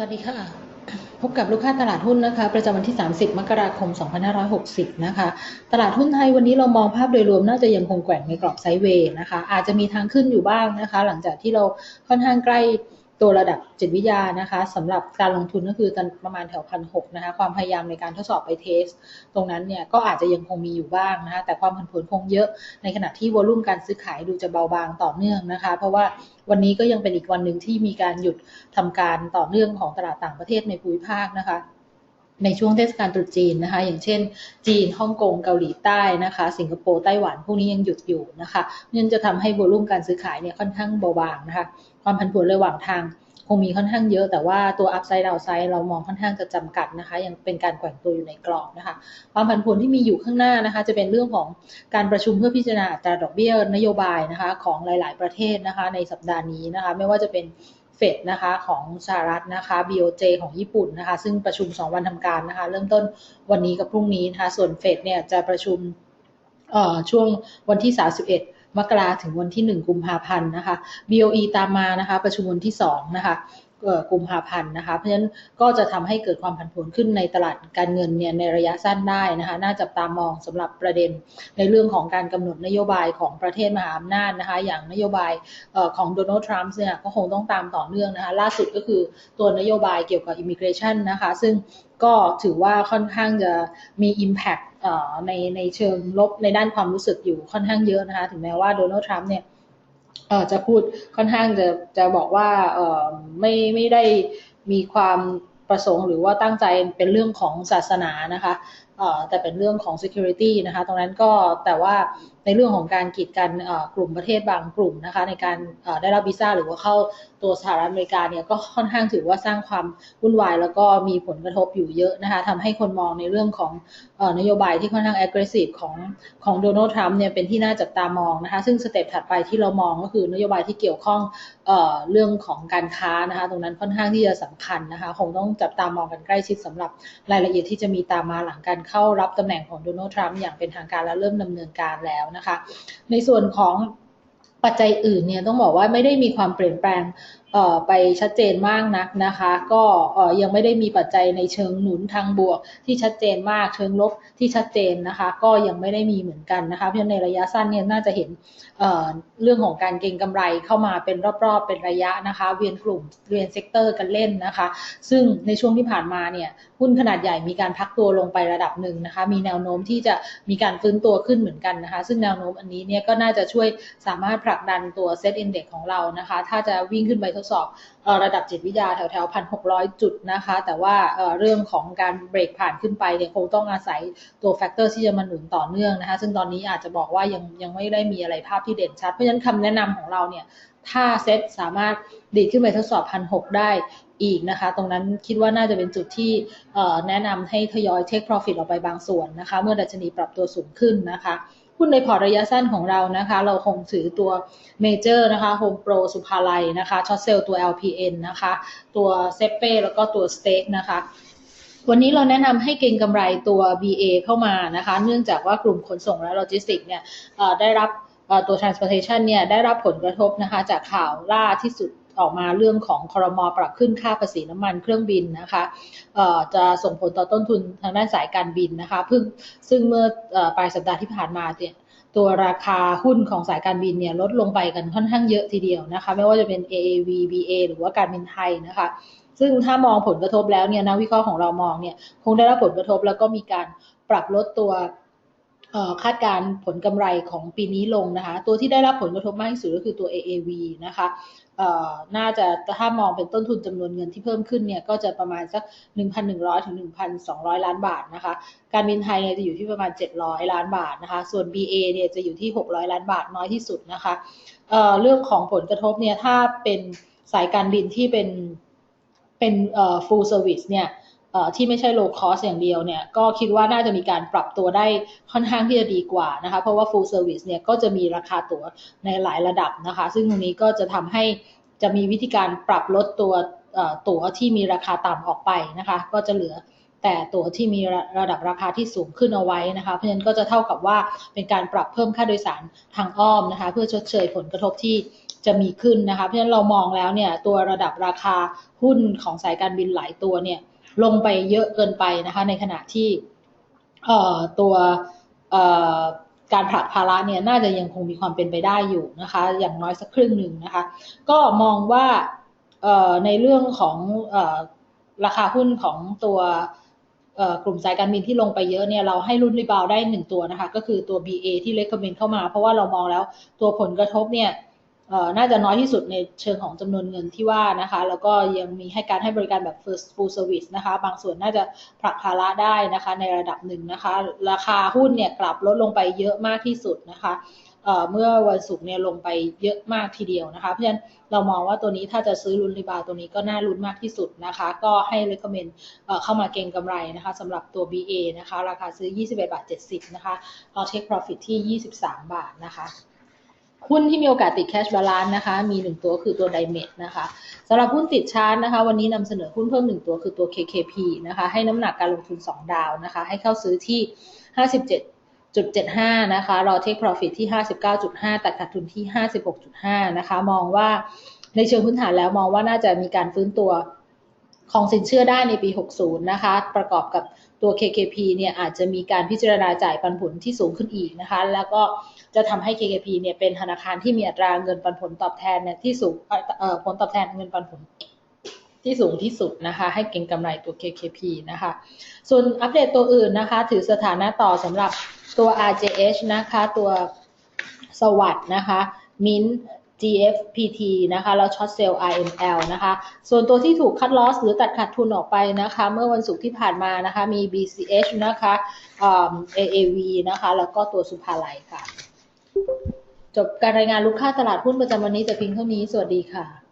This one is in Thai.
สวัสดีค่ะ พบกับลูกค้าตลาดหุ้นนะคะ ประจำวันที่ 30 มกราคม 2560 นะคะ ตลาดหุ้นไทยวันนี้เรามองภาพโดยรวมน่าจะยังคงแกว่งในกรอบไซด์เวย์นะคะ อาจจะมีทางขึ้นอยู่บ้างนะคะ หลังจากที่เราค่อนข้างใกล้ ตัวระดับจิตวิทยานะคะสำหรับการลงทุนก็คือประมาณแถวพันหนะคะความพยายามในการทดสอบไปเทส ตรงนั้นเนี่ยก็อาจจะยังคงมีอยู่บ้างนะคะแต่ความผันผวนคงเยอะในขณะที่วอลุ่มการซื้อขายดูจะเบาบางต่อเนื่องนะคะ เพราะว่าวันนี้ก็ยังเป็นอีกวันหนึ่งที่มีการหยุดทำการต่อเนื่องของตลาดต่างประเทศในภูมิภาคนะคะ ในช่วงเทศกาลตรุษจีนนะคะ อย่างเช่น จีนฮ่องกงเกาหลีใต้นะคะ สิงคโปร์ไต้หวัน พวกนี้ยังหยุดอยู่นะคะนั่นจะทำให้วอลุ่มการซื้อขายเนี่ยค่อนข้างเบาบางนะคะ ความผันผวนระหว่างทางคงมีค่อนข้างเยอะ แต่ว่าตัว upside downside เรามองค่อนข้างจะจำกัดนะคะ ยังเป็นการแกว่งตัวอยู่ในกรอบนะคะ ความผันผวนที่มีอยู่ข้างหน้านะคะ จะเป็นเรื่องของการประชุมเพื่อพิจารณาอัตราดอกเบี้ยนโยบายนะคะ ของหลาย ๆ ประเทศนะคะ ในสัปดาห์นี้นะคะ ไม่ว่าจะเป็น เฟดนะคะของสหรัฐนะคะ BOJ ของญี่ปุ่นนะคะ ซึ่งประชุม 2 วันทำการนะคะ เริ่มต้นวันนี้กับพรุ่งนี้นะคะ ส่วนเฟดเนี่ยจะประชุมช่วงวันที่ 31มกราถึงวันที่ 1 กุมภาพันธ์นะคะ BOE ตามมานะคะ ประชุมวันที่ 2 นะคะ กุมภาพันธ์นะคะ เพราะฉะนั้นก็จะทำให้เกิดความผันผวนขึ้นในตลาดการเงินเนี่ยในระยะสั้นได้นะคะ น่าจับตามองสำหรับประเด็นในเรื่องของการกำหนดนโยบายของประเทศมหาอำนาจนะคะ อย่างนโยบายของโดนัลด์ทรัมป์เนี่ยก็คงต้องตามต่อเนื่องนะคะ ล่าสุดก็คือตัวนโยบายเกี่ยวกับอิมิเกรชันนะคะ ซึ่งก็ถือว่าค่อนข้างจะมี Impact ในในเชิงลบในด้านความรู้สึกอยู่ค่อนข้างเยอะนะคะ ถึงแม้ว่าโดนัลด์ทรัมป์เนี่ย เออจะพูดค่อนข้างจะจะบอกว่าเออไม่ไม่ได้มีความประสงค์หรือว่าตั้งใจเป็นเรื่องของศาสนานะคะ แต่เป็นเรื่องของ security นะคะตรงนั้นก็แต่ว่าในเรื่องของการกีดกันกลุ่มประเทศบางกลุ่มนะคะในการได้รับวีซ่าหรือว่าเข้าตัวสหรัฐอเมริกาเนี่ยก็ค่อนข้างถือว่าสร้างความวุ่นวาย แล้วก็มีผลกระทบอยู่เยอะนะคะทำให้คนมองในเรื่องของนโยบายที่ค่อนข้าง aggressive ของของโดนัลด์ทรัมป์เนี่ยเป็นที่น่าจับตามองนะคะซึ่งสเต็ปถัดไปที่เรามองก็คือนโยบายที่เกี่ยวข้องเอเรื่องของการค้านะคะตรงนั้นค่อนข้างที่จะสำคัญนะคะคงต้องจับตามองกันใกล้ชิดสำหรับรายละเอียดที่จะมีตามมาหลังการเข้ารับตำแหน่งของโดนัลด์ทรัมป์อย่างเป็นทางการและเริ่มดำเนินการแล้วนะคะ ในส่วนของปัจจัยอื่นเนี่ยต้องบอกว่าไม่ได้มีความเปลี่ยนแปลงไปชัดเจนมากนักนะคะ ก็ยังไม่ได้มีปัจจัยในเชิงหนุนทางบวก ที่ชัดเจนมากเชิงลบที่ชัดเจนนะคะ ก็ยังไม่ได้มีเหมือนกันนะคะเพราะในระยะสั้นเนี่ยน่าจะเห็นเเรื่องของการเก็งกำไรเข้ามาเป็นรอบๆเป็นระยะนะคะ เวียนกลุ่มเวียนเซกเตอร์กันเล่นนะคะ ซึ่งในช่วงที่ผ่านมาเนี่ยหุ้นขนาดใหญ่มีการพักตัวลงไประดับหนึ่งนะคะ มีแนวโน้มที่จะมีการฟื้นตัวขึ้นเหมือนกันนะคะ ซึ่งแนวโน้มอันนี้เนี่ยก็น่าจะช่วยสามารถผลักดันตัวเซตอินเด็กของเรานะคะ ถ้าจะวิ่งขึ้นไปทดสอบระดับจิตวิทยาแถวแถวพันหกร้อยจุดนะคะ แต่ว่าเรื่องของการเบรกผ่านขึ้นไปเนี่ยคงต้องอาศัยตัวแฟกเตอร์ที่จะมาหนุนต่อเนื่องนะคะ ซึ่งตอนนี้อาจจะบอกว่ายังยังไม่ได้มีอะไรภาพที่เด่นชัด เพราะฉะนั้นคำแนะนำของเราเนี่ยถ้าเซตสามารถดีดขึ้นไปทดสอบพันหกได้อีกนะคะ ตรงนั้นคิดว่าน่าจะเป็นจุดที่แนะนำให้ทยอยเทคโปรฟิตออกไปบางส่วนนะคะ เมื่อดัชนีปรับตัวสูงขึ้นนะคะ หุ้นในพอร์ตระยะสั้นของเรานะคะ เราคงถือตัวเมเจอร์นะคะโฮมโปรสุภาลัยนะคะช็อตเซลตัว LPN นะคะ ตัวเซเป้แล้วก็ตัวสเต็กนะคะวันนี้เราแนะนำให้เก็งกำไรตัว BA เข้ามานะคะ เนื่องจากว่ากลุ่มขนส่งและโลจิสติกเนี่ยได้รับตัว transportation เนี่ยได้รับผลกระทบนะคะจากข่าวล่าที่สุด ออกมาเรื่องของคอรมอปรับขึ้นค่าภาษีน้ำมันเครื่องบินนะคะจะส่งผลต่อต้นทุนทางด้านสายการบินนะคะเพิ่งซึ่งเมื่อปลายสัปดาห์ที่ผ่านมาเนี่ยตัวราคาหุ้นของสายการบินเนี่ยลดลงไปกันค่อนข้างเยอะทีเดียวนะคะ ไม่ว่าจะเป็น AAV BA หรือว่าการบินไทยนะคะ ซึ่งถ้ามองผลกระทบแล้วเนี่ยนักวิเคราะห์ของเรามองเนี่ยคงได้รับผลกระทบแล้วก็มีการปรับลดตัว คาดการผลกำไรของปีนี้ลงนะคะ ตัวที่ได้รับผลกระทบมากที่สุดก็คือตัว AAV นะคะน่าจะถ้ามองเป็นต้นทุนจำนวนเงินที่เพิ่มขึ้นเนี่ยก็จะประมาณสัก 1,100 ถึง 1,200 ล้านบาทนะคะ การบินไทยเนี่ยจะอยู่ที่ประมาณ 700 ล้านบาทนะคะ ส่วน BA เนี่ยจะอยู่ที่ 600 ล้านบาทน้อยที่สุดนะคะเเรื่องของผลกระทบเนี่ยถ้าเป็นสายการบินที่เป็นเป็น full service เนี่ย ที่ไม่ใช่ low cost อย่างเดียวเนี่ยก็คิดว่าน่าจะมีการปรับตัวได้ค่อนข้างที่จะดีกว่านะคะ เพราะว่า full service เนี่ยก็จะมีราคาตั๋วในหลายระดับนะคะ ซึ่งตรงนี้ก็จะทำให้จะมีวิธีการปรับลดตัวตั๋วที่มีราคาต่ำออกไปนะคะ ก็จะเหลือแต่ตั๋วที่มีระดับราคาที่สูงขึ้นเอาไว้นะคะ เพราะฉะนั้นก็จะเท่ากับว่าเป็นการปรับเพิ่มค่าโดยสารทางอ้อมนะคะ เพื่อชดเชยผลกระทบที่จะมีขึ้นนะคะ เพราะฉะนั้นเรามองแล้วเนี่ยตัวระดับราคาหุ้นของสายการบินหลายตัวเนี่ย ลงไปเยอะเกินไปนะคะในขณะที่ตัวการผลักภาระเนี่ยน่าจะยังคงมีความเป็นไปได้อยู่นะคะ อย่างน้อยสักครึ่งหนึ่งนะคะ ก็มองว่าในเรื่องของราคาหุ้นของตัวกลุ่มสายการบินที่ลงไปเยอะเนี่ยเราให้รุ่นรีบาวได้หนึ่งตัวนะคะ ก็คือตัว BA ที่เล c ก m m e n d เข้ามา เพราะว่าเรามองแล้วตัวผลกระทบเนี่ย น่าจะน้อยที่สุดในเชิงของจำนวนเงินที่ว่านะคะ แล้วก็ยังมีให้การให้บริการแบบ first full service นะคะ บางส่วนน่าจะผลักภาระได้นะคะ ในระดับหนึ่งนะคะ ราคาหุ้นเนี่ยกลับลดลงไปเยอะมากที่สุดนะคะเมื่อวันศุกร์เนี่ยลงไปเยอะมากทีเดียวนะคะ เพราะฉะนั้นเรามองว่าตัวนี้ถ้าจะซื้อลุ้นรีบาวตัวนี้ก็น่าลุ้นมากที่สุดนะคะ ก็ให้ recommend เข้ามาเก็งกำไรนะคะสำหรับตัว BA นะคะ ราคาซื้อ 21 บาท 70 นะคะ เรา take profit ที่ 23 บาทนะคะ หุ้นที่มีโอกาสติดแคชบาลานนะคะ มีหนึ่งตัวคือตัวไดเมดนะคะสำหรับหุ้นติดชาร์ตนะคะ วันนี้นำเสนอหุ้นเพิ่มหนึ่งตัวคือตัว KKP นะคะ ให้น้ำหนักการลงทุน 2 ดาวนะคะ ให้เข้าซื้อที่ 57.75 นะคะ รอเทคโปรฟิตที่ 59.5 ตัดขาดทุนที่ 56.5 นะคะ มองว่าในเชิงพื้นฐานแล้วมองว่าน่าจะมีการฟื้นตัวของสินเชื่อได้ในปี 60 นะคะ ประกอบกับ ตัว KKP เนี่ยอาจจะมีการพิจารณาจ่ายปันผลที่สูงขึ้นอีกนะคะ แล้วก็จะทำให้ KKP เนี่ยเป็นธนาคารที่มีอัตราเงินปันผลตอบแทนเนี่ยที่สูงผลตอบแทนเงินปันผลที่สูงที่สุดนะคะ ให้เก็งกำไรตัว KKP นะคะ ส่วนอัปเดตตัวอื่นนะคะ ถือสถานะต่อสำหรับตัว RJH นะคะ ตัวสวัสดนะคะ มิน GFPT นะคะ แล้วช็อตเซลล์ IML นะคะ ส่วนตัวที่ถูกคัดลอสหรือตัดขาดทุนออกไปนะคะ เมื่อวันศุกร์ที่ผ่านมานะคะ มี BCH นะคะ AAV นะคะ แล้วก็ตัวสุภาลัยค่ะ จบการรายงานลูกค้าตลาดหุ้นประจำวันนี้แต่เพียงเท่านี้ สวัสดีค่ะ